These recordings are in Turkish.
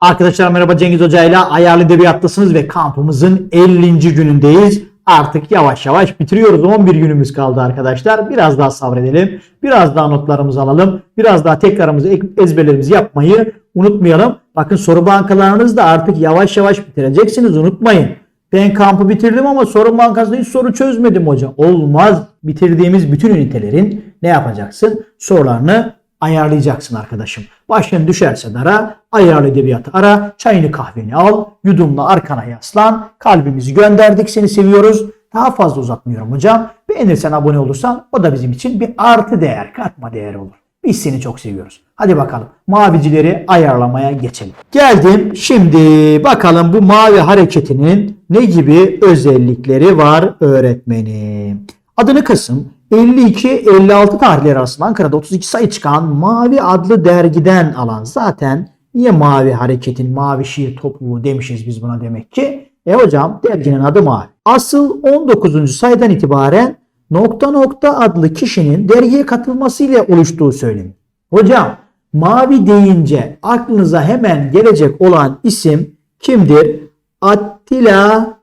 Arkadaşlar merhaba Cengiz Hoca ile Ayarlı Edebiyat'tasınız ve kampımızın 50. günündeyiz. Artık yavaş yavaş bitiriyoruz. 11 günümüz kaldı arkadaşlar. Biraz daha sabredelim. Biraz daha notlarımızı alalım. Biraz daha tekrarımızı, ek- ezberlerimizi yapmayı unutmayalım. Bakın soru bankalarınızı da artık yavaş yavaş bitireceksiniz. Unutmayın. Ben kampı bitirdim ama soru bankasında hiç soru çözmedim hocam. Olmaz. Bitirdiğimiz bütün ünitelerin ne yapacaksın? Sorularını ayarlayacaksın arkadaşım. Başın düşerse dara, ayarlı edebiyatı ara, çayını kahveni al, yudumla arkana yaslan, kalbimizi gönderdik, seni seviyoruz. Daha fazla uzatmıyorum hocam. Beğenirsen abone olursan o da bizim için bir artı değer, katma değeri olur. Biz seni çok seviyoruz. Hadi bakalım mavicileri ayarlamaya geçelim. Geldim şimdi bakalım bu mavi hareketinin ne gibi özellikleri var öğretmenim. Adını kısım 52-56 tarihleri arasında Ankara'da 32 sayı çıkan Mavi adlı dergiden alan zaten niye Mavi Hareket'in Mavi Şiir Topluluğu demişiz biz buna demek ki. E hocam derginin adı Mavi. Asıl 19. sayıdan itibaren nokta nokta adlı kişinin dergiye katılmasıyla oluştuğu söyleniyor. Hocam mavi deyince aklınıza hemen gelecek olan isim kimdir? Attila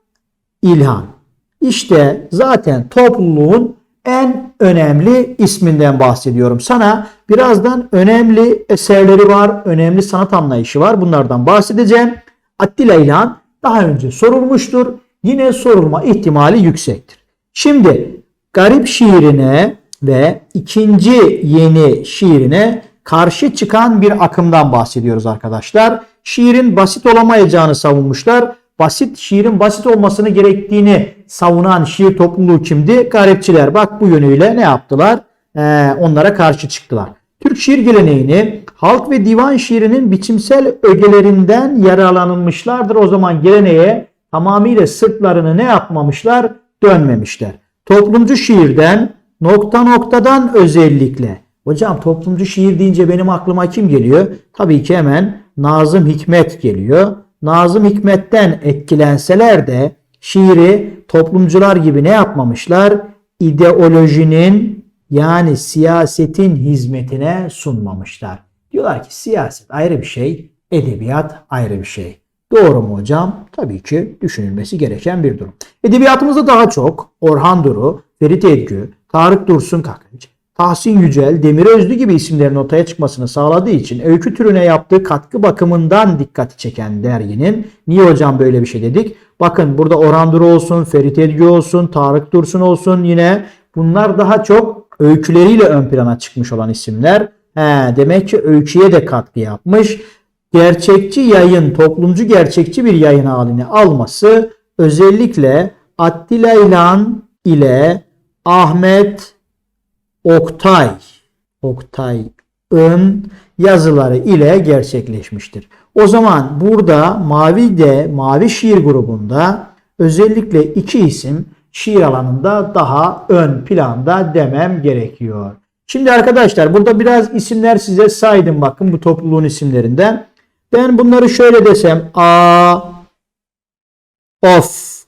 İlhan. İşte zaten topluluğun en önemli isminden bahsediyorum. Sana birazdan önemli eserleri var, önemli sanat anlayışı var. Bunlardan bahsedeceğim. Attila İlhan daha önce sorulmuştur. Yine sorulma ihtimali yüksektir. Şimdi garip şiirine ve ikinci yeni şiirine karşı çıkan bir akımdan bahsediyoruz arkadaşlar. Şiirin basit olamayacağını savunmuşlar. Basit şiirin basit olmasını gerektiğini savunan şiir topluluğu kimdi? Garipçiler. Bak bu yönüyle ne yaptılar? Ee, onlara karşı çıktılar. Türk şiir geleneğini halk ve divan şiirinin biçimsel ögelerinden yararlanılmışlardır. O zaman geleneğe tamamıyla sırtlarını ne yapmamışlar? Dönmemişler. Toplumcu şiirden nokta noktadan özellikle. Hocam toplumcu şiir deyince benim aklıma kim geliyor? Tabii ki hemen Nazım Hikmet geliyor. Nazım Hikmet'ten etkilenseler de şiiri toplumcular gibi ne yapmamışlar? İdeolojinin yani siyasetin hizmetine sunmamışlar. Diyorlar ki siyaset ayrı bir şey, edebiyat ayrı bir şey. Doğru mu hocam? Tabii ki düşünülmesi gereken bir durum. Edebiyatımızda daha çok Orhan Duru, Ferit Edgü, Tarık Dursun Kakınç, Tahsin Yücel, Demir Özlü gibi isimlerin ortaya çıkmasını sağladığı için öykü türüne yaptığı katkı bakımından dikkati çeken derginin niye hocam böyle bir şey dedik? Bakın burada Orhan Duru olsun, Ferit Edgü olsun, Tarık Dursun olsun yine bunlar daha çok öyküleriyle ön plana çıkmış olan isimler. He, demek ki öyküye de katkı yapmış. Gerçekçi yayın, toplumcu gerçekçi bir yayın halini alması özellikle Attila İlhan ile Ahmet Oktay Oktay Ön yazıları ile gerçekleşmiştir. O zaman burada Mavi de Mavi Şiir grubunda özellikle iki isim şiir alanında daha ön planda demem gerekiyor. Şimdi arkadaşlar burada biraz isimler size saydım bakın bu topluluğun isimlerinden. Ben bunları şöyle desem a of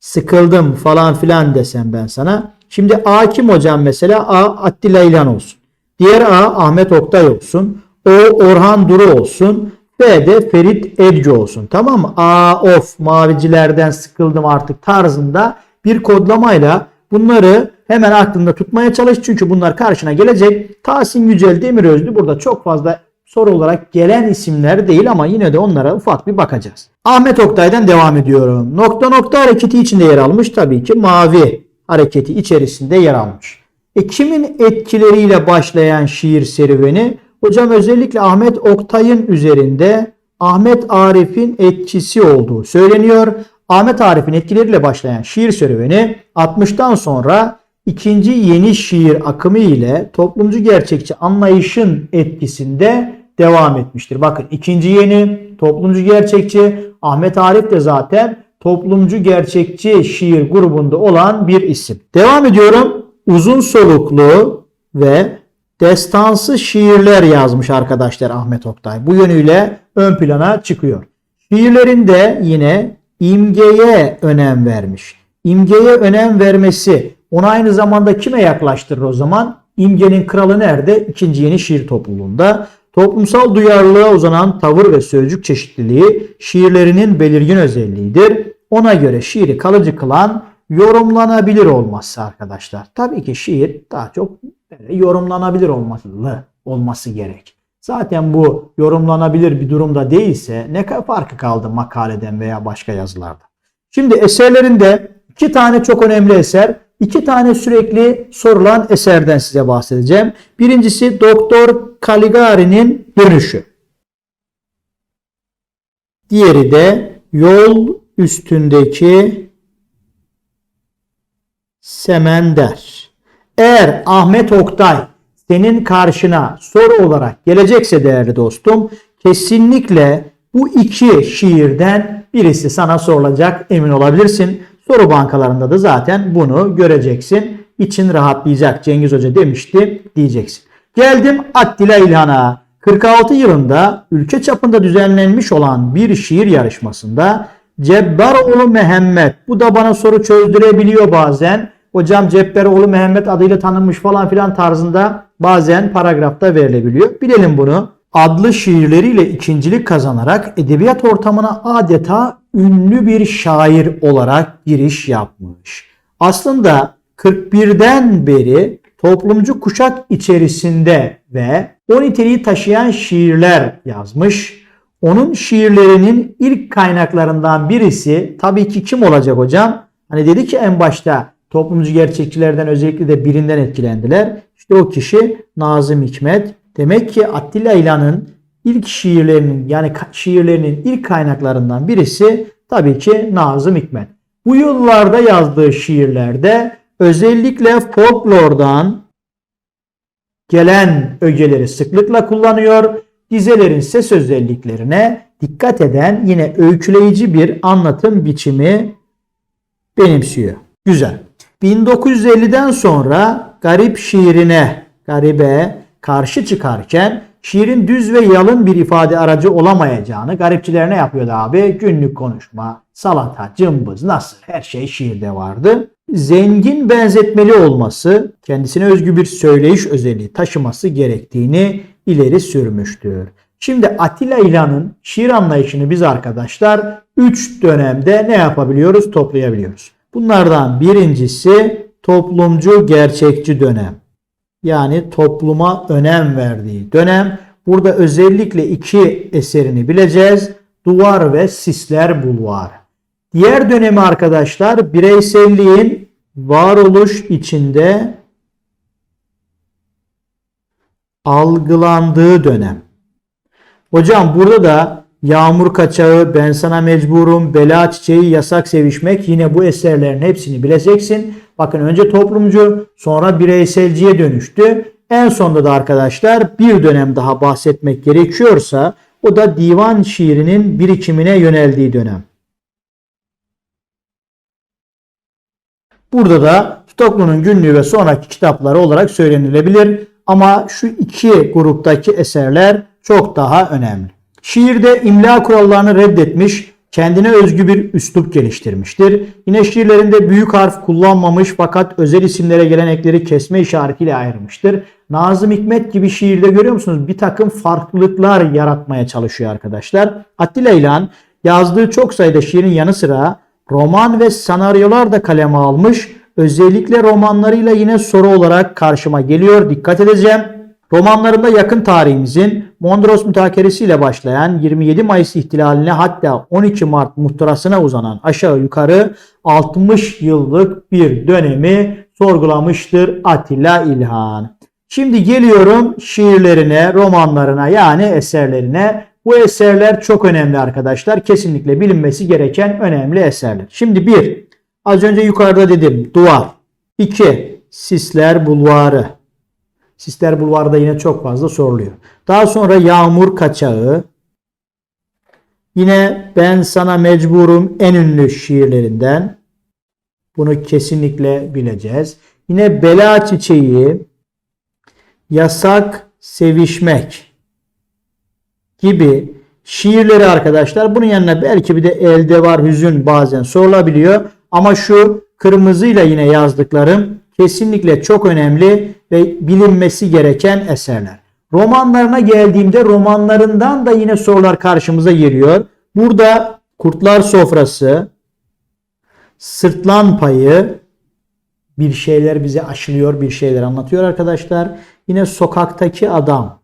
sıkıldım falan filan desem ben sana. Şimdi A kim hocam mesela? A Attila İlhan olsun. Diğer A Ahmet Oktay olsun. O Orhan Duru olsun. B de Ferit Edgü olsun. Tamam mı? A of mavicilerden sıkıldım artık tarzında bir kodlamayla bunları hemen aklında tutmaya çalış. Çünkü bunlar karşına gelecek. Tahsin Yücel Demirözlü burada çok fazla soru olarak gelen isimler değil ama yine de onlara ufak bir bakacağız. Ahmet Oktay'dan devam ediyorum. Nokta nokta hareketi içinde yer almış tabii ki mavi hareketi içerisinde yer almış. E kimin etkileriyle başlayan şiir serüveni? Hocam özellikle Ahmet Oktay'ın üzerinde Ahmet Arif'in etkisi olduğu söyleniyor. Ahmet Arif'in etkileriyle başlayan şiir serüveni 60'tan sonra ikinci yeni şiir akımı ile toplumcu gerçekçi anlayışın etkisinde devam etmiştir. Bakın ikinci yeni toplumcu gerçekçi Ahmet Arif de zaten toplumcu gerçekçi şiir grubunda olan bir isim. Devam ediyorum. Uzun soluklu ve destansı şiirler yazmış arkadaşlar Ahmet Oktay. Bu yönüyle ön plana çıkıyor. Şiirlerinde yine imgeye önem vermiş. İmgeye önem vermesi onu aynı zamanda kime yaklaştırır o zaman? İmgenin kralı nerede? İkinci yeni şiir topluluğunda. Toplumsal duyarlılığa uzanan tavır ve sözcük çeşitliliği şiirlerinin belirgin özelliğidir. Ona göre şiiri kalıcı kılan yorumlanabilir olması arkadaşlar. Tabii ki şiir daha çok yorumlanabilir olması, olması gerek. Zaten bu yorumlanabilir bir durumda değilse ne farkı kaldı makaleden veya başka yazılarda. Şimdi eserlerinde iki tane çok önemli eser, iki tane sürekli sorulan eserden size bahsedeceğim. Birincisi Doktor Caligari'nin dönüşü. Diğeri de yol üstündeki semender. Eğer Ahmet Oktay senin karşına soru olarak gelecekse değerli dostum kesinlikle bu iki şiirden birisi sana sorulacak emin olabilirsin. Soru bankalarında da zaten bunu göreceksin. İçin rahatlayacak Cengiz Hoca demişti diyeceksin. Geldim Attila İlhan'a. 46 yılında ülke çapında düzenlenmiş olan bir şiir yarışmasında Cebbaroğlu Mehmet bu da bana soru çözdürebiliyor bazen. Hocam Cebbaroğlu Mehmet adıyla tanınmış falan filan tarzında bazen paragrafta verilebiliyor. Bilelim bunu. Adlı şiirleriyle ikincilik kazanarak edebiyat ortamına adeta ünlü bir şair olarak giriş yapmış. Aslında 41'den beri toplumcu kuşak içerisinde ve o niteliği taşıyan şiirler yazmış. Onun şiirlerinin ilk kaynaklarından birisi tabii ki kim olacak hocam? Hani dedi ki en başta toplumcu gerçekçilerden özellikle de birinden etkilendiler. İşte o kişi Nazım Hikmet. Demek ki Attila İlhan'ın ilk şiirlerinin yani şiirlerinin ilk kaynaklarından birisi tabii ki Nazım Hikmet. Bu yıllarda yazdığı şiirlerde özellikle folklordan gelen ögeleri sıklıkla kullanıyor. Dizelerin ses özelliklerine dikkat eden yine öyküleyici bir anlatım biçimi benimsiyor. Güzel. 1950'den sonra garip şiirine, garibe karşı çıkarken şiirin düz ve yalın bir ifade aracı olamayacağını garipçiler ne yapıyordu abi? Günlük konuşma, salata, cımbız, nasıl her şey şiirde vardı. Zengin benzetmeli olması, kendisine özgü bir söyleyiş özelliği taşıması gerektiğini ileri sürmüştür. Şimdi Atilla İlhan'ın şiir anlayışını biz arkadaşlar 3 dönemde ne yapabiliyoruz? Toplayabiliyoruz. Bunlardan birincisi toplumcu gerçekçi dönem. Yani topluma önem verdiği dönem. Burada özellikle iki eserini bileceğiz. Duvar ve Sisler Bulvarı. Diğer dönemi arkadaşlar bireyselliğin varoluş içinde algılandığı dönem. Hocam burada da Yağmur Kaçağı, Ben Sana Mecburum, Bela Çiçeği, Yasak Sevişmek yine bu eserlerin hepsini bileceksin. Bakın önce toplumcu sonra bireyselciye dönüştü. En sonunda da arkadaşlar bir dönem daha bahsetmek gerekiyorsa o da divan şiirinin birikimine yöneldiği dönem. Burada da Stoklu'nun günlüğü ve sonraki kitapları olarak söylenilebilir. Ama şu iki gruptaki eserler çok daha önemli. Şiirde imla kurallarını reddetmiş, kendine özgü bir üslup geliştirmiştir. Yine şiirlerinde büyük harf kullanmamış fakat özel isimlere gelenekleri kesme işaretiyle ayırmıştır. Nazım Hikmet gibi şiirde görüyor musunuz? Bir takım farklılıklar yaratmaya çalışıyor arkadaşlar. Attila İlhan yazdığı çok sayıda şiirin yanı sıra roman ve senaryolar da kaleme almış. Özellikle romanlarıyla yine soru olarak karşıma geliyor. Dikkat edeceğim. Romanlarında yakın tarihimizin Mondros mütakeresi ile başlayan 27 Mayıs ihtilaline hatta 12 Mart muhtırasına uzanan aşağı yukarı 60 yıllık bir dönemi sorgulamıştır Atilla İlhan. Şimdi geliyorum şiirlerine, romanlarına yani eserlerine. Bu eserler çok önemli arkadaşlar. Kesinlikle bilinmesi gereken önemli eserler. Şimdi bir, az önce yukarıda dedim duvar. İki, Sisler Bulvarı. Sisler Bulvarı'da yine çok fazla soruluyor. Daha sonra Yağmur Kaçağı. Yine Ben Sana Mecburum en ünlü şiirlerinden. Bunu kesinlikle bileceğiz. Yine Bela Çiçeği, Yasak Sevişmek gibi şiirleri arkadaşlar. Bunun yanına belki bir de Elde Var Hüzün bazen sorulabiliyor. Ama şu kırmızıyla yine yazdıklarım kesinlikle çok önemli ve bilinmesi gereken eserler. Romanlarına geldiğimde romanlarından da yine sorular karşımıza geliyor. Burada Kurtlar Sofrası, Sırtlan Payı bir şeyler bize aşılıyor, bir şeyler anlatıyor arkadaşlar. Yine Sokaktaki Adam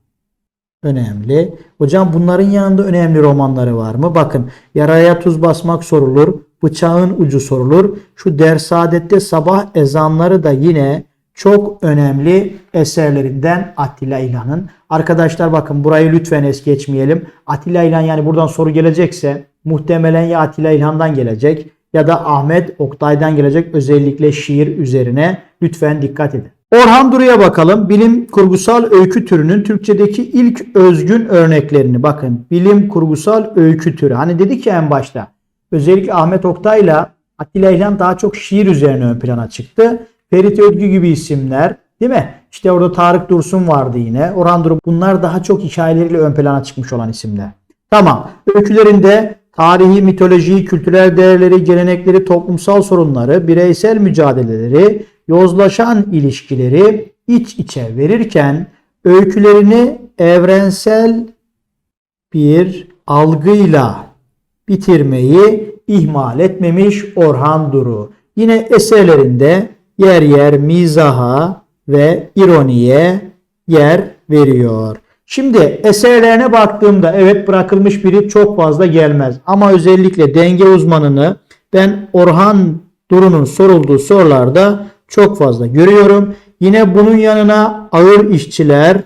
önemli. Hocam bunların yanında önemli romanları var mı? Bakın yaraya tuz basmak sorulur. Bıçağın ucu sorulur. Şu Dersaadet'te sabah ezanları da yine çok önemli eserlerinden Atilla İlhan'ın. Arkadaşlar bakın burayı lütfen es geçmeyelim. Atilla İlhan yani buradan soru gelecekse muhtemelen ya Atilla İlhan'dan gelecek ya da Ahmet Oktay'dan gelecek özellikle şiir üzerine lütfen dikkat edin. Orhan Duru'ya bakalım. Bilim kurgusal öykü türünün Türkçedeki ilk özgün örneklerini bakın. Bilim kurgusal öykü türü. Hani dedik ya en başta. Özellikle Ahmet Oktay'la Atilla İlhan daha çok şiir üzerine ön plana çıktı. Ferit Ödgü gibi isimler değil mi? İşte orada Tarık Dursun vardı yine. Orhan Duru. Bunlar daha çok hikayeleriyle ön plana çıkmış olan isimler. Tamam. Öykülerinde tarihi, mitolojiyi, kültürel değerleri, gelenekleri, toplumsal sorunları, bireysel mücadeleleri, yozlaşan ilişkileri iç içe verirken öykülerini evrensel bir algıyla bitirmeyi ihmal etmemiş Orhan Duru. Yine eserlerinde yer yer mizaha ve ironiye yer veriyor. Şimdi eserlerine baktığımda evet bırakılmış biri çok fazla gelmez. Ama özellikle denge uzmanını ben Orhan Duru'nun sorulduğu sorularda çok fazla görüyorum. Yine bunun yanına ağır işçiler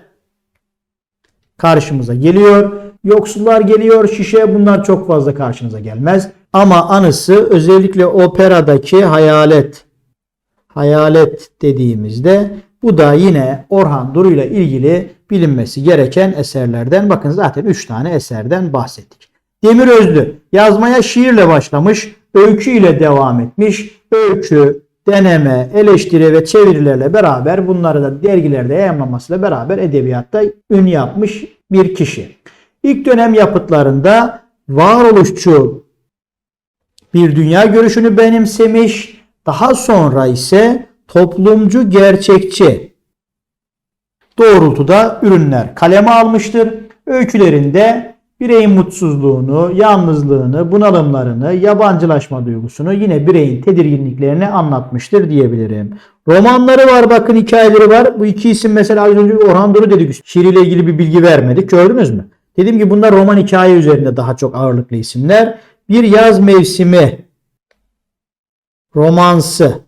karşımıza geliyor. Yoksullar geliyor, şişe bunlar çok fazla karşınıza gelmez. Ama anısı özellikle operadaki hayalet. Hayalet dediğimizde bu da yine Orhan Duru ile ilgili bilinmesi gereken eserlerden. Bakın zaten 3 tane eserden bahsettik. Demir Özlü yazmaya şiirle başlamış, öykü ile devam etmiş. Öykü, deneme, eleştiri ve çevirilerle beraber bunları da dergilerde yayınlamasıyla beraber edebiyatta ün yapmış bir kişi. İlk dönem yapıtlarında varoluşçu bir dünya görüşünü benimsemiş. Daha sonra ise toplumcu gerçekçi doğrultuda ürünler kaleme almıştır. Öykülerinde bireyin mutsuzluğunu, yalnızlığını, bunalımlarını, yabancılaşma duygusunu yine bireyin tedirginliklerini anlatmıştır diyebilirim. Romanları var bakın hikayeleri var. Bu iki isim mesela az önce Orhan Duru dedik. Şiiriyle ilgili bir bilgi vermedik. Gördünüz mü? Dedim ki bunlar roman hikaye üzerinde daha çok ağırlıklı isimler. Bir yaz mevsimi romansı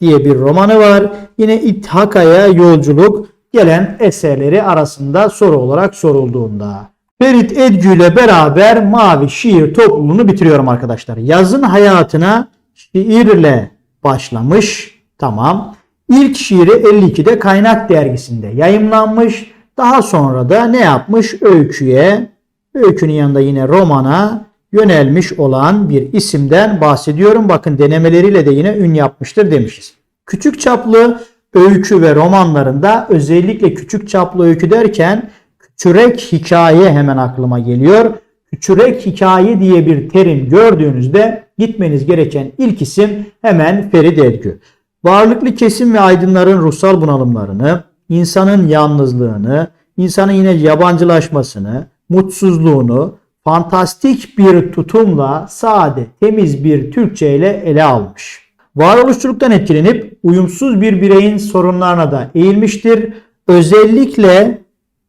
diye bir romanı var. Yine İthaka'ya yolculuk gelen eserleri arasında soru olarak sorulduğunda. Ferit Edgü ile beraber Mavi Şiir topluluğunu bitiriyorum arkadaşlar. Yazın hayatına şiirle başlamış. Tamam. İlk şiiri 52'de Kaynak dergisinde yayımlanmış. Daha sonra da ne yapmış? Öyküye, öykünün yanında yine romana yönelmiş olan bir isimden bahsediyorum. Bakın denemeleriyle de yine ün yapmıştır demişiz. Küçük çaplı öykü ve romanlarında özellikle küçük çaplı öykü derken küçürek hikaye hemen aklıma geliyor. Küçürek hikaye diye bir terim gördüğünüzde gitmeniz gereken ilk isim hemen Ferit Edgü. Varlıklı kesim ve aydınların ruhsal bunalımlarını, insanın yalnızlığını, insanın yine yabancılaşmasını, mutsuzluğunu fantastik bir tutumla sade, temiz bir Türkçe ile ele almış. Varoluşçuluktan etkilenip uyumsuz bir bireyin sorunlarına da eğilmiştir. Özellikle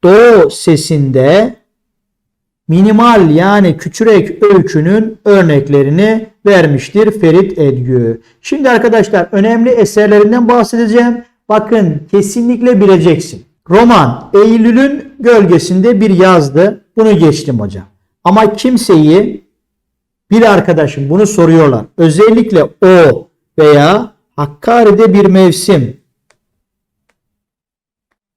do sesinde minimal yani küçürek öykünün örneklerini vermiştir Ferit Edgü. Şimdi arkadaşlar önemli eserlerinden bahsedeceğim. Bakın kesinlikle bileceksin. Roman Eylül'ün gölgesinde bir yazdı. Bunu geçtim hocam. Ama kimseyi bir arkadaşım bunu soruyorlar. Özellikle o veya Hakkari'de bir mevsim.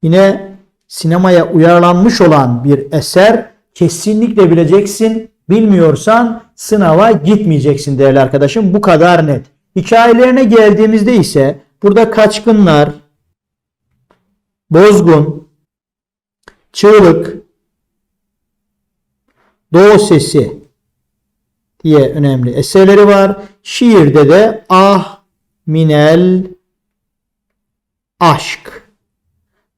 Yine sinemaya uyarlanmış olan bir eser kesinlikle bileceksin. Bilmiyorsan sınava gitmeyeceksin değerli arkadaşım. Bu kadar net. Hikayelerine geldiğimizde ise burada kaçkınlar, bozgun, çığlık, doğu sesi diye önemli eserleri var. Şiirde de ah minel aşk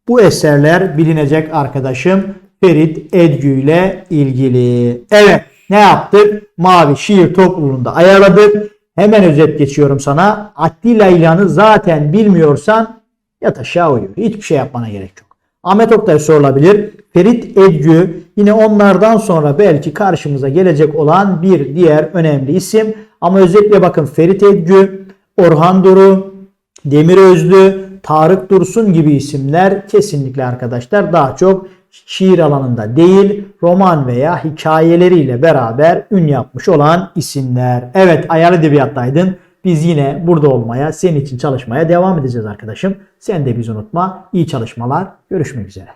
Bu eserler bilinecek arkadaşım Ferit Edgü ile ilgili. Evet ne yaptık? Mavi şiir topluluğunda ayarladık. Hemen özet geçiyorum sana. Attila İlhan'ı zaten bilmiyorsan yat aşağı uyu. Hiçbir şey yapmana gerek yok. Ahmet Oktay sorulabilir. Ferit Edgü yine onlardan sonra belki karşımıza gelecek olan bir diğer önemli isim. Ama özetle bakın Ferit Edgü, Orhan Duru, Demir Özlü, Tarık Dursun gibi isimler kesinlikle arkadaşlar daha çok şiir alanında değil roman veya hikayeleriyle beraber ün yapmış olan isimler. Evet ayar edebiyattaydın. Biz yine burada olmaya, senin için çalışmaya devam edeceğiz arkadaşım. Sen de bizi unutma. İyi çalışmalar. Görüşmek üzere.